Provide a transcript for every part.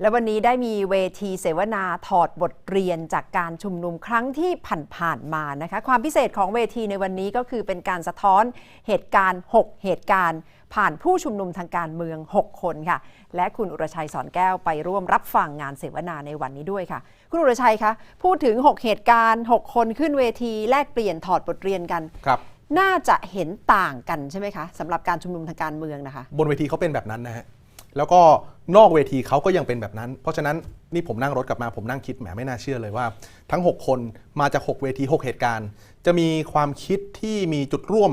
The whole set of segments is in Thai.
และวันนี้ได้มีเวทีเสวนาถอดบทเรียนจากการชุมนุมครั้งที่ผ่านๆมานะคะ ความพิเศษของเวทีในวันนี้ก็คือเป็นการสะท้อนเหตุการณ์ 6 เหตุการณ์ ผ่านผู้ชุมนุมทางการเมือง 6 คนค่ะ และคุณอุรชัยสอนแก้วไปร่วมรับฟังงานเสวนาในวันนี้ด้วยค่ะ คุณอุรชัยคะพูดถึง 6 เหตุการณ์ 6 คนขึ้นเวทีแลกเปลี่ยนถอดบทเรียนกันครับน่าจะเห็นต่างกันใช่ไหมคะสำหรับการชุมนุมทางการเมืองนะคะ บนเวทีเขาเป็นแบบนั้นนะฮะ แล้วก็นอกเวทีเขาก็ยังเป็นแบบนั้น เพราะฉะนั้นนี่ผมนั่งรถกลับมาผมนั่งคิดแหมไม่น่าเชื่อเลยว่า ทั้ง 6 คนมาจาก 6 เวที 6 เหตุการณ์ จะมีความคิดที่มีจุดร่วม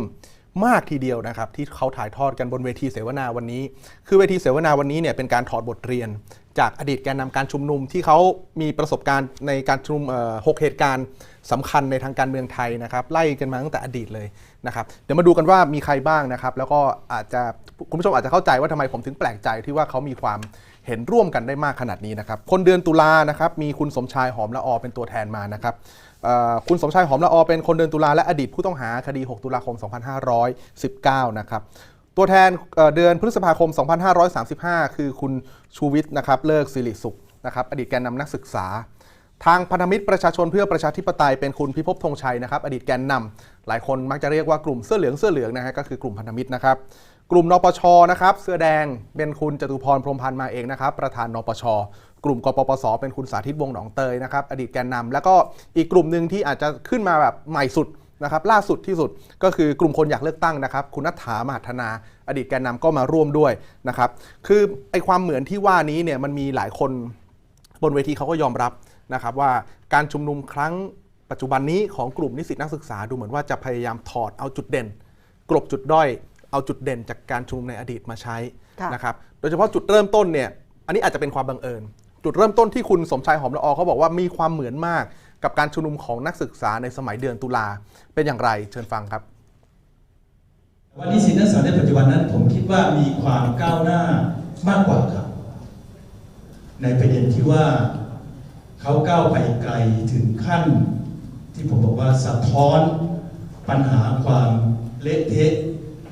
มากทีเดียวนะครับที่เขาถ่ายทอดกันบนเวทีเสวนาวันนี้ คือเวทีเสวนาวันนี้เนี่ยเป็นการถอดบทเรียน จากอดีตแกนนำการชุมนุมที่เขามีประสบการณ์ในการชุมนุมเหกเหตุการณ์สำคัญในทางการเมืองไทยนะครับไล่กันมาตั้งแต่อดีตเลยนะครับเดี๋ยวมาดูกันว่ามีใครบ้างนะครับ แล้วก็อาจจะคุณผู้ชมอาจจะเข้าใจว่าทำไมผมถึงแปลกใจที่ว่าเขามีความเห็นร่วมกันได้มากขนาดนี้นะครับ คนเดือนตุลานะครับมีคุณสมชายหอมละออเป็นตัวแทนมานะครับคุณสมชายหอมละออเป็นคนเดือนตุลาและอดีตผู้ต้องหาคดี 6 ตุลาคม 2519 นะครับ ตัวแทนเดือนพฤษภาคม 2535 คือคุณชูวิทย์นะครับเลิกสิริสุขนะครับอดีตแกนนำนักศึกษา ทางพันธมิตรประชาชนเพื่อประชาธิปไตยเป็นคุณพิภพธงชัยนะครับอดีตแกนนำหลายคนมักจะเรียกว่ากลุ่มเสื้อเหลืองเสื้อเหลืองนะฮะก็คือกลุ่มพันธมิตรนะครับกลุ่มนปชนะครับเสื้อแดงเป็นคุณจตุพรพรมพันธ์มาเองนะครับประธานนปช กลุ่มกปปส เป็นคุณสาธิตวงหนองเตยนะครับอดีตแกนนำแล้วก็อีกกลุ่มหนึ่งที่อาจจะขึ้นมาแบบใหม่สุด นะครับล่าสุดที่สุดก็คือกลุ่มคนอยากเลือกตั้งนะครับ คุณนัฐถามหัฒนา อดีตแกนนำก็มาร่วมด้วยนะครับ คือไอความเหมือนที่ว่านี้เนี่ยมันมีหลายคนบนเวทีเขาก็ยอมรับนะครับว่าการชุมนุมครั้งปัจจุบันนี้ของกลุ่มนิสิตนักศึกษาดูเหมือนว่าจะพยายามถอดเอาจุดเด่น กลบจุดด้อยเอาจุดเด่นจากการชุมนุมในอดีตมาใช้ค่ะนะครับ โดยเฉพาะจุดเริ่มต้นเนี่ยอันนี้อาจจะเป็นความบังเอิญ จุดเริ่มต้นที่คุณสมชายหอมละออเขาบอกว่ามีความเหมือนมากกับการชุมนุมของนักศึกษาในสมัยเดือนตุลาเป็นอย่างไรเชิญฟังครับวันนี้สินนักศึกษาในปัจจุบันนั้น ผมคิดว่ามีความก้าวหน้ามากกว่าครับ ในประเด็นที่ว่าเขาก้าวไปไกลถึงขั้น ที่ผมบอกว่าสะท้อนปัญหาความเละเทะ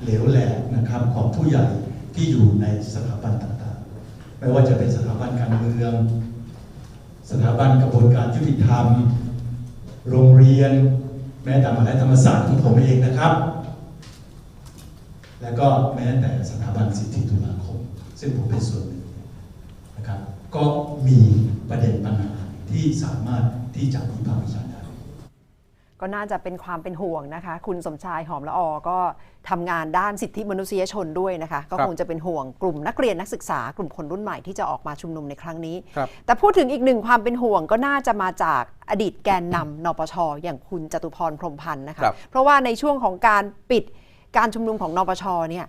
เหลวแหลกนะครับของผู้ใหญ่ที่อยู่ในสถาบันต่าง ไม่ว่าจะเป็นสถาบันการเมือง สถาบันกระบวนการยุติธรรม โรงเรียน แม้แต่มหาวิทยาลัยธรรมศาสตร์ของผมเองนะครับ และก็แม้แต่สถาบันสิทธิตุลาคม ซึ่งผมเป็นส่วนหนึ่งนะครับ ก็มีประเด็นปัญหาที่สามารถที่จะวิพากษ์วิจารณ์ ก็น่าจะเป็นความเป็นห่วงนะคะ คุณสมชายหอมละออก็ทำงานด้านสิทธิมนุษยชนด้วยนะคะ ก็ครับคงจะเป็นห่วงกลุ่มนักเรียนนักศึกษากลุ่มคนรุ่นใหม่ที่จะออกมาชุมนุมในครั้งนี้ครับแต่พูดถึงอีกหนึ่งความเป็นห่วงก็น่าจะมาจากอดีตแกนนำนปชอย่างคุณจตุพรพรหมพันธ์นะคะครับเพราะว่าในช่วงของการปิดการชุมนุมของนปชเนี่ย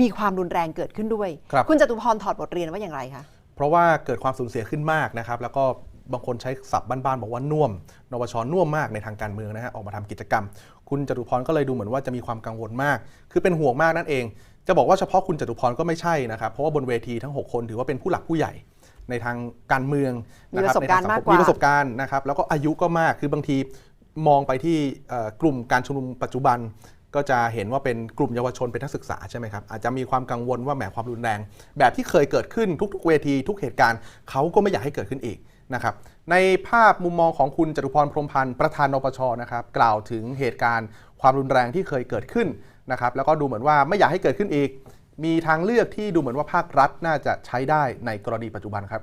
มีความรุนแรงเกิดขึ้นด้วยครับณจตุพรถอดบทเรียนว่าอย่างไรคะเพราะว่าเกิดความสูญเสียขึ้นมากนะครับ แล้วก็ บางคนใช้ศัพท์บ้านๆบอกว่าน่วม นปชน่วมมากในทางการเมืองนะฮะออกมาทำกิจกรรม คุณจตุพรก็เลยดูเหมือนว่าจะมีความกังวลมาก คือเป็นห่วงมากนั่นเอง จะบอกว่าเฉพาะคุณจตุพรก็ไม่ใช่นะครับ เพราะว่าบนเวทีทั้ง 6 คนถือว่าเป็นผู้หลักผู้ใหญ่ในทางการเมืองนคมีประสบการณ์ในทงสังคมากกว่ามีประสบการณ์นะครับ แล้วก็อายุก็มาก คือบางทีมองไปที่เอ่อกลุ่มการชุมนุมปัจจุบันก็จะเห็นว่าเป็นกลุ่มเยาวชนเป็นนักศึกษาใช่ไหมครับอาจจะมีความกังวลว่าแหมความรุนแรง แบบที่เคยเกิดขึ้นทุก ๆ เวทีทุกเหตุการณ์เขาก็ไม่อยากให้เกิดขึ้นอีก นะครับในภาพมุมมองของคุณจตุพรพรมพันธ์ประธานนปชนะครับกล่าวถึงเหตุการณ์ความรุนแรงที่เคยเกิดขึ้นนะครับแล้วก็ดูเหมือนว่าไม่อยากให้เกิดขึ้นอีก มีทางเลือกที่ดูเหมือนว่าภาครัฐน่าจะใช้ได้ในกรณีปัจจุบันครับ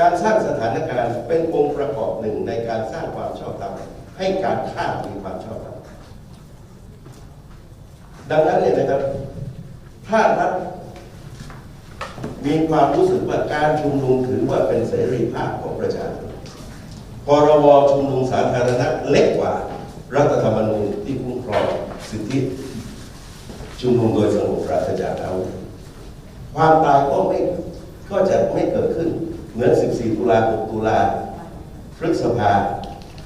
การสร้างสถานการณ์เป็นองค์ประกอบหนึ่งในการสร้างความชอบธรรมให้การฆ่ามีความชอบธรรมดังนั้นเนี่ยนะครับถ้ารัฐ มีความรู้สึกว่าการชุมนุมถือว่าเป็นเสรีภาพของประชาชนพรบชุมนุมสาธารณะเล็กกว่า รัฐธรรมนูญที่คุ้มครองสิทธิชุมนุมโดยสงบปราศจากอาวุธความตายก็ไม่ก็จะไม่เกิดขึ้น เหมือน 14 ตุลา6ตุลาพฤษภา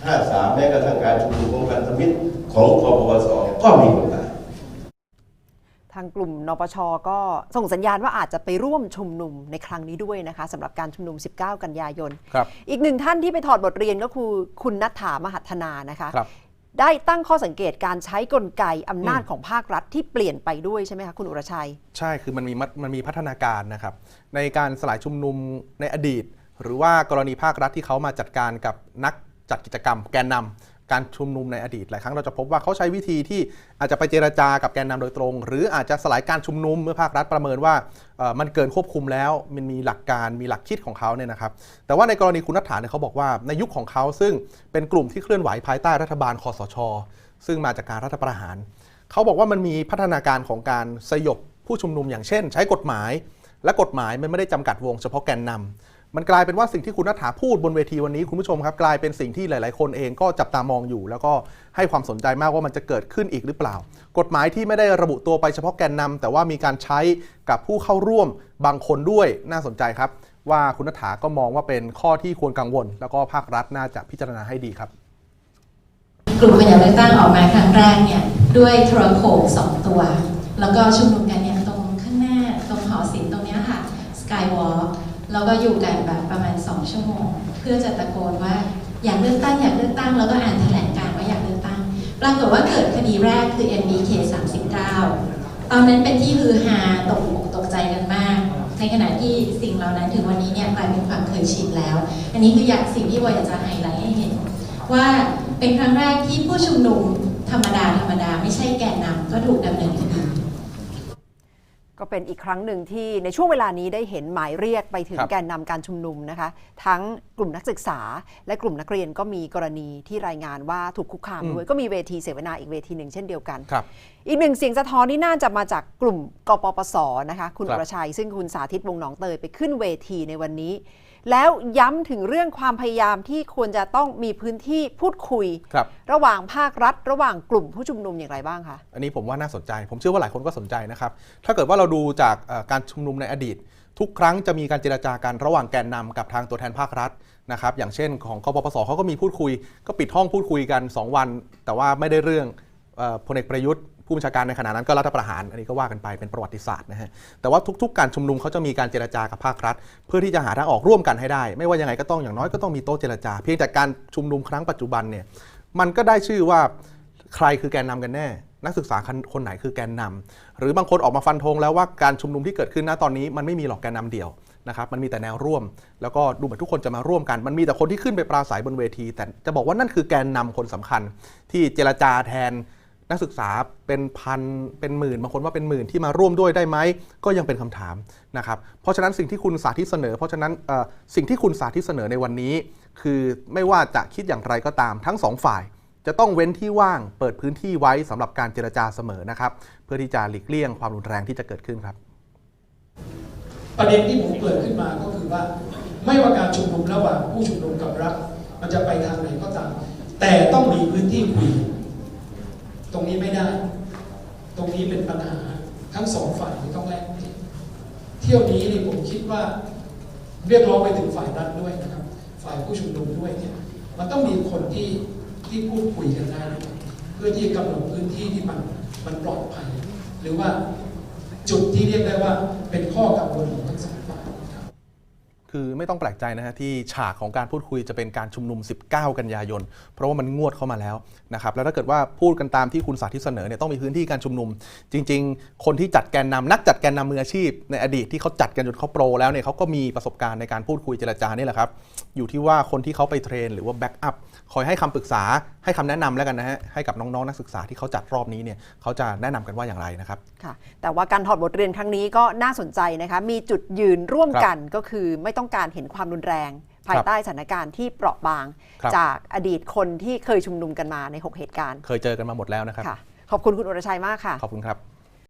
53 แม้กระทั่งการชุมนุมของพันธมิตรของกปปสก็มีคนตายางกลุ่มนปชก็ส่งสัญญาณว่าอาจจะไปร่วมชุมนุมในครั้งนี้ด้วยนะคะสำหรับการชุมนุม 19 กันยายนครับอีกหนึ่งท่านที่ไปถอดบทเรียนก็คือคุณนัทธามหัฒนานะคะครับได้ตั้งข้อสังเกตการใช้กลไกอำนาจของภาครัฐที่เปลี่ยนไปด้วยใช่ไหมคะคุณอุรชัย ใช่คือมันมีมัดมันมีพัฒนาการนะครับในการสลายชุมนุมในอดีต หรือว่ากรณีภาครัฐที่เขามาจัดการกับนักจัดกิจกรรมแกนนำ การชุมนุมในอดีตหลายครั้งเราจะพบว่าเขาใช้วิธีที่อาจจะไปเจรจากับแกนนำโดยตรง หรืออาจจะสลายการชุมนุมเมื่อภาครัฐประเมินว่ามันเกินควบคุมแล้วมันมีหลักการมีหลักคิดของเขาเนี่ยนะครับ แต่ว่าในกรณีคุณนัฐาเนี่ยเขาบอกว่าในยุคของเขาซึ่งเป็นกลุ่มที่เคลื่อนไหวภายใต้รัฐบาลคอสช ซึ่งมาจากการรัฐประหาร เขาบอกว่ามันมีพัฒนาการของการสยบผู้ชุมนุมอย่างเช่น ใช้กฎหมาย และกฎหมายมันไม่ได้จำกัดวงเฉพาะแกนนำ มันกลายเป็นว่าสิ่งที่คุณนัฐาพูดบนเวทีวันนี้คุณผู้ชมครับกลายเป็นสิ่งที่หลาย ๆ คนเองก็จับตามองอยู่ แล้วก็ให้ความสนใจมากว่ามันจะเกิดขึ้นอีกหรือเปล่า กฎหมายที่ไม่ได้ระบุตัวไปเฉพาะแกนนำแต่ว่ามีการใช้กับผู้เข้าร่วมบางคนด้วยน่าสนใจครับ ว่าคุณนัฐาก็มองว่าเป็นข้อที่ควรกังวล แล้วก็ภาครัฐน่าจะพิจารณาให้ดีครับ กลุ่มคนอยากเลือกตั้งออกมาครั้งแรกเนี่ยด้วยโทรโขงสองตัว แล้วก็ชุมนุมกันเนี่ย แล้วก็อยู่กันแบบประมาณ2ชั่วโมง เพื่อจะตะโกนว่าอยากเลือกตั้งอยากเลือกตั้งแล้วก็อ่านแถลงการ์ว่าอยากเลือกตั้ง ปรากฏว่าเกิดคดีแรกคือ MBK 39 ตอนนั้นเป็นที่ฮือฮาตกอกตกใจกันมาก ในขณะที่สิ่งเหล่านั้นถึงวันนี้เนี่ยกลายเป็นความเคยชินแล้ว อันนี้คืออยากสิ่งที่วอยากจะไฮไลท์ให้เห็น ว่าเป็นครั้งแรกที่ผู้ชุมนุมธรรมดาธรรมดาไม่ใช่แกนนำก็ถูกดำเนินคดี ก็เป็นอีกครั้งหนึ่งที่ในช่วงเวลานี้ได้เห็นหมายเรียกไปถึงครับแกนนำการชุมนุมนะคะ ทั้งกลุ่มนักศึกษา และกลุ่มนักเรียนก็มีกรณีที่รายงานว่าถูกคุกคามด้วยก็มีเวทีเสวนาอีกเวทีหนึ่งเช่นเดียวกันครับอีกหนึ่งเสียงสะท้อนนี่น่าจะมาจากกลุ่มกปปสนะคะ คุณครัอุบรชัย ซึ่งคุณสาธิตวงศ์หนองเตยไปขึ้นเวทีในวันนี้ แล้วย้ำถึงเรื่องความพยายามที่ควรจะต้องมีพื้นที่พูดคุยครับระหว่างภาครัฐ ระหว่างกลุ่มผู้ชุมนุมอย่างไรบ้างคะอันนี้ผมว่าน่าสนใจ ผมเชื่อว่าหลายคนก็สนใจนะครับ ถ้าเกิดว่าเราดูจากเอ่อการชุมนุมในอดีต ทุกครั้งจะมีการเจราจากันระหว่างแกนนำกับทางตัวแทนภาครัฐนะครับอย่างเช่นของกปปสเขาก็มีพูดคุย ก็ปิดห้องพูดคุยกัน 2 วัน แต่ว่าไม่ได้เรื่องเอ่อพลเอกประยุทธ์ ผู้บัญชาการในขณะนั้นก็รัฐประหาร อันนี้ก็ว่ากันไปเป็นประวัติศาสตร์นะฮะ แต่ว่าทุก ๆ การชุมนุมเขาจะมีการเจรจากับภาครัฐ เพื่อที่จะหาทางออกร่วมกันให้ได้ ไม่ว่ายังไงก็ต้องอย่างน้อยก็ต้องมีโต๊ะเจรจา เพียงแต่การชุมนุมครั้งปัจจุบันเนี่ยมันก็ได้ชื่อว่าใครคือแกนนำกันแน่ นักศึกษาคนไหนคือแกนนำหรือบางคนออกมาฟันธงแล้วว่าการชุมนุมที่เกิดขึ้นณตอนนี้มันไม่มีหรอกแกนนำเดียวนะครับมันมีแต่แนวร่วม แล้วก็ดูเหมือนทุกคนจะมาร่วมกัน มันมีแต่คนที่ขึ้นไปปราศัยบนเวที แต่จะบอกว่านั่นคือแกนนำคนสำคัญ ที่เจรจาแทน นักศึกษาเป็นพันเป็นหมื่นบางคนว่าเป็นหมื่นที่มาร่วมด้วยได้ไหมก็ยังเป็นคำถามนะครับเพราะฉะนั้นสิ่งที่คุณสาธิตเสนอ เพราะฉะนั้นสิ่งที่คุณสาธิตเสนอในวันนี้ คือไม่ว่าจะคิดอย่างไรก็ตามทั้งสองฝ่าย จะต้องเว้นที่ว่างเปิดพื้นที่ไว้สำหรับการเจรจาเสมอนะครับ เพื่อที่จะหลีกเลี่ยงความรุนแรงที่จะเกิดขึ้นครับ ประเด็นที่ผมเปิดขึ้นมาก็คือว่า ไม่ว่าการชุมนุมระหว่างผู้ชุมนุมกับรัฐมันจะไปทางไหนก็ตาม แต่ต้องมีพื้นที่คุย ตรงนี้ไม่ได้ ตรงนี้เป็นปัญหาทั้งสองฝ่ายที่ต้องแลกเปลี่ยนเที่ยวนี้นี่ผมคิดว่าเรียกร้องไปถึงฝ่ายรัฐด้วยนะครับ ฝ่ายผู้ชุมนุมด้วยเนี่ยมันต้องมีคนที่ที่พูดคุยกันได้เพื่อที่กำหนดพื้นที่ที่มันมันปลอดภัย หรือว่าจุดที่เรียกได้ว่าเป็นข้อกังวลของทั้งสอง คือไม่ต้องแปลกใจนะฮะที่ฉากของการพูดคุยจะเป็นการชุมนุม 19 กันยายน เพราะว่ามันงวดเข้ามาแล้วนะครับแล้วถ้าเกิดว่าพูดกันตามที่คุณสาธิตเสนอเนี่ยต้องมีพื้นที่การชุมนุม จริง ๆ คนที่จัดแกนนำนักจัดแกนนำมืออาชีพ ในอดีตที่เขาจัดกันจนเขาโปรแล้วเนี่ยเขาก็มีประสบการณ์ในการพูดคุยเจรจานี่แหละครับอยู่ที่ว่าคนที่เขาไปเทรน หรือว่าแบ็กอัพ คอยให้คำปรึกษาให้คำแนะนำแล้วกันนะฮะให้กับน้องๆนักศึกษาที่เขาจัดรอบนี้เนี่ยเขาจะแนะนำกันว่าอย่างไรนะครับค่ะแต่ว่าการถอดบทเรียนครั้งนี้ก็น่าสนใจนะคะมีจุดยืนร่วมกันก็คือไม่ต้องการเห็นความรุนแรงภายใต้สถานการณ์ที่เปราะบางครับจากอดีตคนที่เคยชุมนุมกันมาใน 6 เหตุการณ์ เคยเจอกันมาหมดแล้วนะครับค่ะขอบคุณคุณอุรชัยมากค่ะ ขอบคุณครับ